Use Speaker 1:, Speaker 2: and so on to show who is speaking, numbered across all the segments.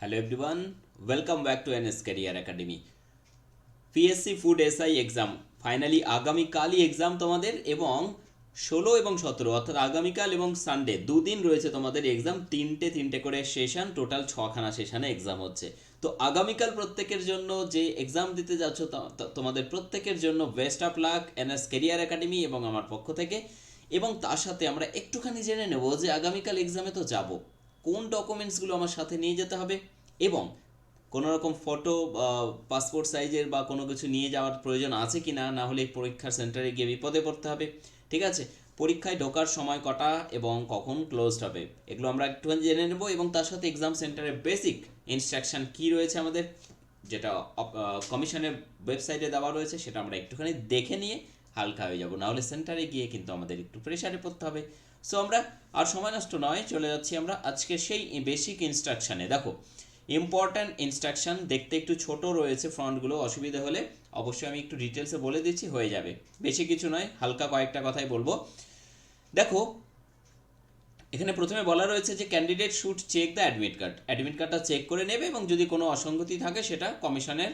Speaker 1: Hello everyone welcome back to NS career academy PSC food SI exam finally আগামীকালই exam তোমাদের এবং ষোলো এবং সতেরো, অর্থাৎ আগামীকাল এবং সানডে দুদিন রয়েছে তোমাদের এক্সাম তিনটে তিনটে করে সেশন টোটাল ছখানা সেশনে এক্সাম হচ্ছে। তো আগামীকাল প্রত্যেকের জন্য যে এক্সাম দিতে যাচ্ছ তোমাদের প্রত্যেকের জন্য best of luck NS career academy এবং আমার পক্ষ থেকে। এবং তার সাথে আমরা একটুখানি জেনে নেব যে আগামীকাল এক্সামে তো যাব। কোন ডকুমেন্টসগুলো আমার সাথে নিয়ে যেতে হবে এবং কোনো রকম ফটো পাসপোর্ট সাইজের বা কোনো কিছু নিয়ে যাওয়ার প্রয়োজন আছে কি না হলে পরীক্ষার সেন্টারে গিয়ে বিপদে পড়তে হবে, ঠিক আছে? পরীক্ষায় ঢোকার সময় কটা এবং কখন ক্লোজড হবে? এগুলো আমরা একটুখানি জেনে নেব এবং তার সাথে এক্সাম সেন্টারের বেসিক ইনস্ট্রাকশন কি রয়েছে আমাদের, যেটা কমিশনের ওয়েবসাইটে দেওয়া রয়েছে, সেটা আমরা একটুখানি দেখে নিয়ে হালকা হয়ে যাব। নাহলে সেন্টারে গিয়ে কিন্তু আমাদের একটু প্রেশারে পড়তে হবে। সো আমরা আর সময় নষ্ট নয়, চলে যাচ্ছি আমরা আজকে সেই বেসিক ইনস্ট্রাকশানে দেখো ইম্পর্ট্যান্ট ইনস্ট্রাকশন দেখতে একটু ছোট রয়েছে ফ্রন্টগুলো অসুবিধা হলে অবশ্যই আমি একটু ডিটেলসে বলে দিচ্ছি, হয়ে যাবে। বেশি কিছু নয়, হালকা কয়েকটা কথাই বলব। দেখো, এখানে প্রথমে বলা রয়েছে যে candidate should check the admit card admit কার্ডটা চেক করে নেবে এবং যদি কোনো অসঙ্গতি থাকে, সেটা কমিশনের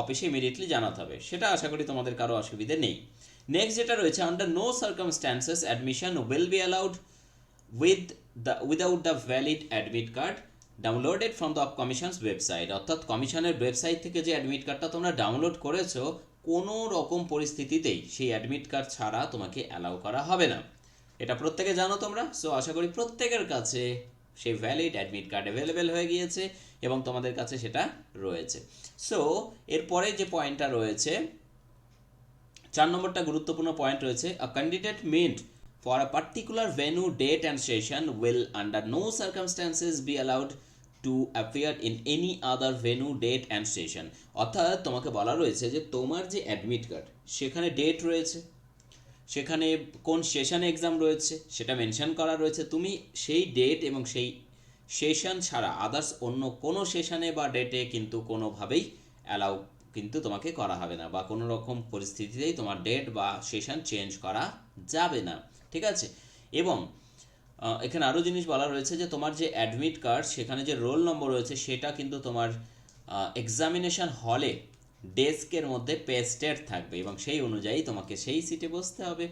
Speaker 1: অফিসে ইমিডিয়েটলি জানাতে হবে। সেটা আশা করি তোমাদের কারও অসুবিধে নেই। নেক্সট যেটা রয়েছে under no circumstances admission will be allowed with the without the valid admit card downloaded from the commission's website অর্থাৎ কমিশনের ওয়েবসাইট থেকে যে অ্যাডমিট কার্ডটা তোমরা ডাউনলোড করেছ, কোনো রকম পরিস্থিতিতেই সেই অ্যাডমিট কার্ড ছাড়া তোমাকে অ্যালাউ করা হবে না। এটা প্রত্যেকে জানো তোমরা? সো আশা করি প্রত্যেকের কাছে সেই ভ্যালিড অ্যাডমিট কার্ড অ্যাভেলেবেল হয়ে গিয়েছে এবং তোমাদের কাছে সেটা রয়েছে। সো এরপরে যে পয়েন্টটা রয়েছে চার নম্বরটা গুরুত্বপূর্ণ পয়েন্ট রয়েছে a candidate meant for a particular venue date and session will under no circumstances be allowed to appear in any other venue date and session অর্থাৎ তোমাকে বলা রয়েছে যে তোমার যে অ্যাডমিট কার্ড সেখানে ডেট রয়েছে, সেখানে কোন সেশনে এক্সাম রয়েছে, সেটা মেনশন করা রয়েছে। তুমি সেই ডেট এবং সেই সেশন ছাড়া আদার্স অন্য কোনো সেশনে বা ডেটে কিন্তু কোনোভাবেই অ্যালাউ কিন্তু তোমাকে করা হবে না বা কোনো রকম পরিস্থিতিতেই তোমার ডেট বা সেশন চেঞ্জ করা যাবে না, ঠিক আছে? এবং এখানে আরও জিনিস বলা রয়েছে যে তোমার যে অ্যাডমিট কার্ড সেখানে যে রোল নম্বর রয়েছে, সেটা কিন্তু তোমার এক্সামিনেশন হলে ডেস্কের মধ্যে পেস্টেড থাকবে এবং সেই অনুযায়ী তোমাকে সেই সিটে বসতে হবে।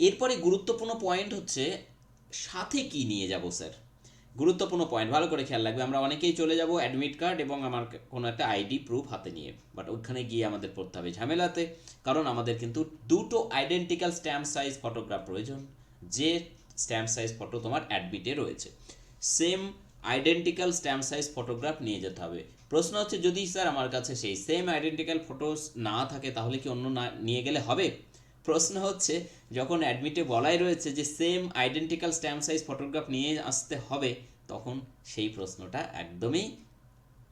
Speaker 1: এরপরে গুরুত্বপূর্ণ পয়েন্ট হচ্ছে, সাথে কি নিয়ে যাব স্যার গুরুত্বপূর্ণ পয়েন্ট ভালো করে খেয়াল রাখবে। আমরা অনেকেই চলে যাব অ্যাডমিট কার্ড এবং আমার কোনো একটা আইডি প্রুফ হাতে নিয়ে। বাট ওখানে গিয়ে আমাদের পড়তে হবে ঝামেলাতে, কারণ আমাদের কিন্তু দুটো আইডেন্টিক্যাল স্ট্যাম্প সাইজ ফটোগ্রাফ প্রয়োজন। যে স্ট্যাম্প সাইজ ফটো তোমার অ্যাডমিটে রয়েছে। Same identical stamp size photograph নিয়ে যেতে হবে। প্রশ্ন হচ্ছে, যদি স্যার আমার কাছে সেই সেম আইডেন্টিক্যাল ফটোস না থাকে, তাহলে কি অন্য না নিয়ে গেলে হবে? প্রশ্ন হচ্ছে, যখন অ্যাডমিটে বলাই রয়েছে যে same identical stamp size photograph নিয়ে আসতে হবে, তখন সেই প্রশ্নটা একদমই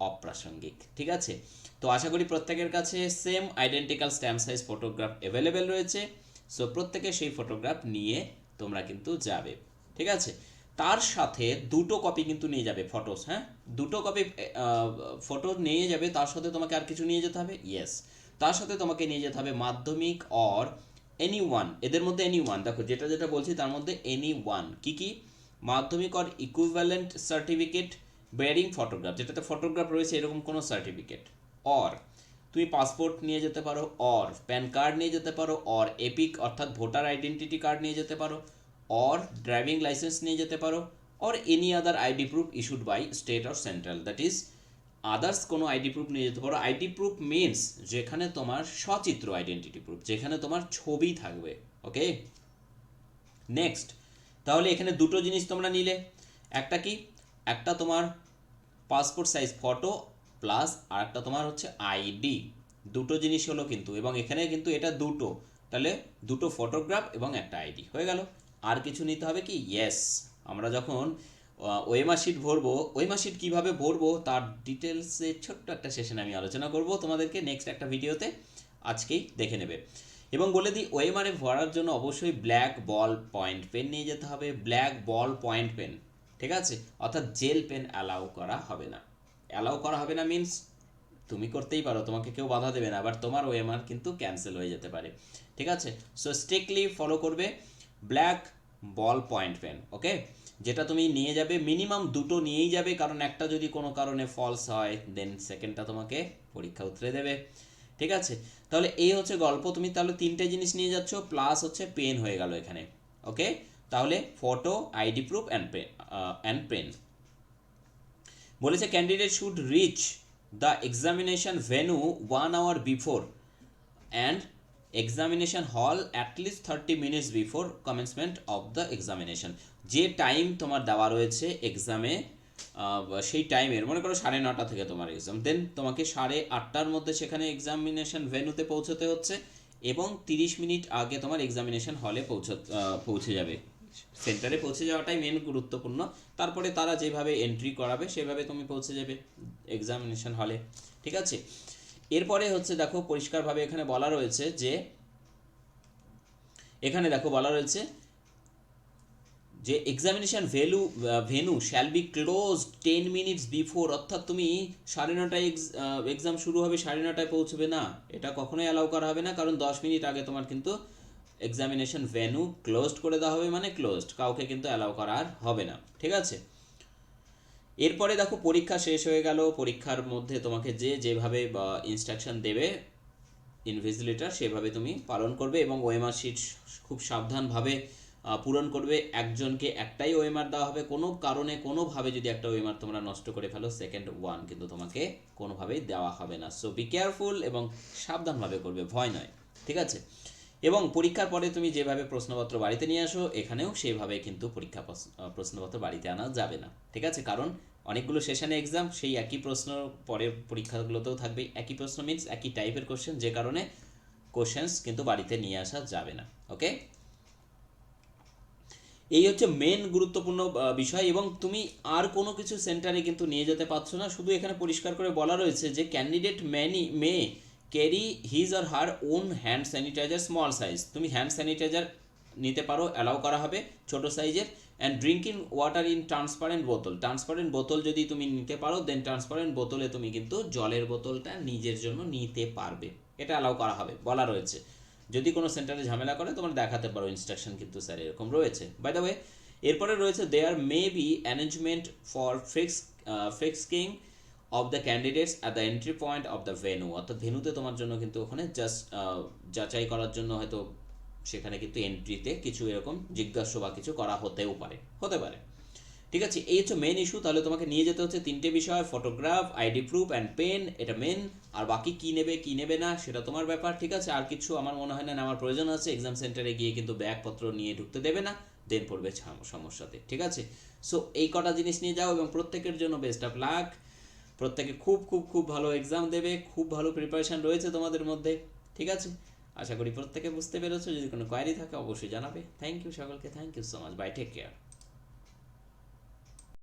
Speaker 1: অপ্রাসঙ্গিক, ঠিক আছে? তো আশা করি প্রত্যেকের কাছে same identical stamp size photograph available রয়েছে সো প্রত্যেকে সেই ফটোগ্রাফ নিয়ে তোমরা কিন্তু যাবে, ঠিক আছে? তার সাথে দুটো কপি কিন্তু নিয়ে যাবে ফটোস হ্যাঁ? দুটো কপি ফটো নিয়ে যাবে, তার সাথে তোমাকে আর কিছু নিয়ে যেতে হবে? ইয়েস তার সাথে তোমাকে নিয়ে যেতে হবে মাধ্যমিক অর এনি ওয়ান এদের মধ্যে এনি ওয়ান দেখো যেটা যেটা বলছি তার মধ্যে এনি ওয়ান কি কি? Madhyamik or equivalent certificate bearing photograph যেটাতে ফটোগ্রাফ রয়েছে এরকম কোনো সার্টিফিকেট অর তুমি পাসপোর্ট নিয়ে যেতে পারো অর প্যান কার্ড নিয়ে যেতে পারো অর এপিক অর্থাৎ ভোটার আইডেন্টিটি কার্ড নিয়ে যেতে পারো অর ড্রাইভিং লাইসেন্স নিয়ে যেতে পারো or any other ID proof issued by state or central that is others কোনো আইডি প্রুফ নিয়ে পারো আইডি প্রুফ মিনস যেখানে তোমার সচিত্র আইডেন্টিটি প্রুফ যেখানে তোমার ছবি থাকবে ওকে নেক্সট তাহলে এখানে দুটো জিনিস তোমরা নিলে। একটা কি? একটা তোমার পাসপোর্ট সাইজ ফটো প্লাস আর একটা তোমার হচ্ছে আইডি দুটো জিনিস হলো কিন্তু, এবং এখানে কিন্তু এটা দুটো। তাহলে দুটো ফটোগ্রাফ এবং একটা আইডি হয়ে গেল। আর কিছু নিতে হবে কি? ইয়েস আমরা যখন ওয়েমা শিট ভরবো ওয়েমা শিট কীভাবে ভরবো তার ডিটেলসে ছোট্ট একটা সেশনে আমি আলোচনা করব তোমাদেরকে নেক্সট একটা ভিডিওতে আজকেই দেখে নেবে। এবং বলে দিই ওয়েমারে ভরার জন্য অবশ্যই ব্ল্যাক বল পয়েন্ট পেন নিয়ে যেতে হবে ব্ল্যাক বল পয়েন্ট পেন ঠিক আছে? অর্থাৎ জেল পেন অ্যালাউ করা হবে না। অ্যালাউ করা হবে না মিন্স তুমি করতেই পারো, তোমাকে কেউ বাধা দেবে না, আবার তোমার ওএমআর কিন্তু ক্যান্সেল হয়ে যেতে পারে, ঠিক আছে? সো স্ট্রিক্টলি ফলো করবে ব্ল্যাক বল পয়েন্ট পেন ওকে যেটা তুমি নিয়ে যাবে মিনিমাম দুটো নিয়েই যাবে, কারণ একটা যদি কোনো কারণে ফলস হয় দেন সেকেন্ডটা তোমাকে পরীক্ষা উতরে দেবে। ঠিক আছে? তাহলে এই হচ্ছে গল্প। তুমি তাহলে তিনটে জিনিস নিয়ে যাচ্ছ প্লাস হচ্ছে পেন হয়ে গেল এখানে। ওকে? তাহলে photo ID proof and pen and pen বলেছে candidate should reach the examination venue one hour before and examination hall at least thirty minutes before commencement of the examination যে time তোমার দেওয়া রয়েছে এক্সামে সেই টাইমের মনে করো সাড়ে নটা থেকে তোমার এক্সাম দেন তোমাকে সাড়ে আটটার মধ্যে সেখানে এক্সামিনেশন ভেন্যুতে পৌঁছতে হচ্ছে এবং তিরিশ মিনিট আগে তোমার এক্সামিনেশন হলে পৌঁছ পৌঁছে যাবে। সেন্টারে পৌঁছে যাওয়াটাই মেন গুরুত্বপূর্ণ। তারপরে তারা যেভাবে এন্ট্রি করাবে, সেভাবে তুমি পৌঁছে যাবে এক্সামিনেশন হলে ঠিক আছে? এরপরে হচ্ছে দেখো পরিষ্কারভাবে এখানে বলা রয়েছে যে, এখানে দেখো বলা রয়েছে যে examination value venue shall be close ten minutes before অর্থাৎ তুমি সাড়ে নটায় এক্সাম শুরু হবে, সাড়ে নটায় পৌঁছবে না। এটা কখনোই অ্যালাউ করা হবে না, কারণ দশ মিনিট আগে তোমার কিন্তু এক্সামিনেশন ভেনু ক্লোজড করে দেওয়া হবে মানে ক্লোজড কাউকে কিন্তু অ্যালাউ করা আর হবে না। ঠিক আছে? এরপরে দেখো পরীক্ষা শেষ হয়ে গেল, পরীক্ষার মধ্যে তোমাকে যে যেভাবে ইনস্ট্রাকশন দেবে ইনভিজিলেটর সেভাবে তুমি পালন করবে এবং ওএমআর শিট খুব সাবধানভাবে পূরণ করবে। একজনকে একটাই ওএমআর দেওয়া হবে। কোনো কারণে, কোনোভাবে যদি একটা ওএমআর তোমরা নষ্ট করে ফেলো সেকেন্ড ওয়ান কিন্তু তোমাকে কোনোভাবেই দেওয়া হবে না। সো বি কেয়ারফুল এবং সাবধানভাবে করবে, ভয় নয়। ঠিক আছে? এবং পরীক্ষার পরে তুমি যেভাবে প্রশ্নপত্র বাড়িতে নিয়ে আসো, এখানেও সেভাবে কিন্তু পরীক্ষা প্রশ্নপত্র বাড়িতে আনা যাবে না। ঠিক আছে? কারণ অনেকগুলো সেশনে এক্সাম সেই একই প্রশ্ন পরের পরীক্ষাগুলোতেও থাকবে। একই প্রশ্ন মিনস একই টাইপের কোশ্চেন যে কারণে কোশ্চেন্স কিন্তু বাড়িতে নিয়ে আসা যাবে না। ওকে এই হচ্ছে মেন গুরুত্বপূর্ণ বিষয় এবং তুমি আর কোনো কিছু সেন্টারে কিন্তু নিয়ে যেতে পারছ না। শুধু এখানে পরিষ্কার করে বলা রয়েছে যে candidate many may carry his or her own hand sanitizer small size তুমি হ্যান্ড স্যানিটাইজার নিতে পারো অ্যালাউ করা হবে ছোট সাইজের and drinking water in transparent বোতল ট্রান্সপারেন্ট বোতল যদি তুমি নিতে পারো দেন ট্রান্সপারেন্ট বোতলে তুমি কিন্তু জলের বোতলটা নিজের জন্য নিতে পারবে। এটা অ্যালাউ করা হবে, বলা রয়েছে। যদি কোনো সেন্টারে ঝামেলা করে, তোমরা দেখাতে পারো ইনস্ট্রাকশন কিন্তু স্যার এরকম রয়েছে। বাই দ্য ওয়ে এরপরে রয়েছে there may be arrangement for fix frisking of the candidates at the entry point of the venue অর্থাৎ ভেনুতে তোমার জন্য কিন্তু ওখানে জাস্ট যাচাই করার জন্য হয়তো সেখানে কিন্তু এন্ট্রিতে কিছু এরকম জিজ্ঞাসা বা কিছু করা হতেও পারে। হতে পারে। ঠিক আছে? এই হচ্ছে মেন ইস্যু তাহলে তোমাকে নিয়ে যেতে হচ্ছে তিনটে বিষয় photograph ID proof and pen এটা মেন আর বাকি কী নেবে কী নেবে না, সেটা তোমার ব্যাপার, ঠিক আছে? আর কিছু আমার মনে হয় না আমার প্রয়োজন আছে। এক্সাম সেন্টারে গিয়ে কিন্তু ব্যাগপত্র নিয়ে ঢুকতে দেবে না দেন পড়বে সমস্যাতে, ঠিক আছে? সো এই কটা জিনিস নিয়ে যাও এবং প্রত্যেকের জন্য বেস্ট অফ লাক প্রত্যেকে খুব খুব খুব ভালো এক্সাম দেবে, খুব ভালো প্রিপারেশান রয়েছে তোমাদের মধ্যে, ঠিক আছে? আশা করি প্রত্যেকে বুঝতে পেরেছ, যদি কোনো কোয়ারি থাকে অবশ্যই জানাবে। থ্যাংক ইউ সকলকে thank you so much bye take care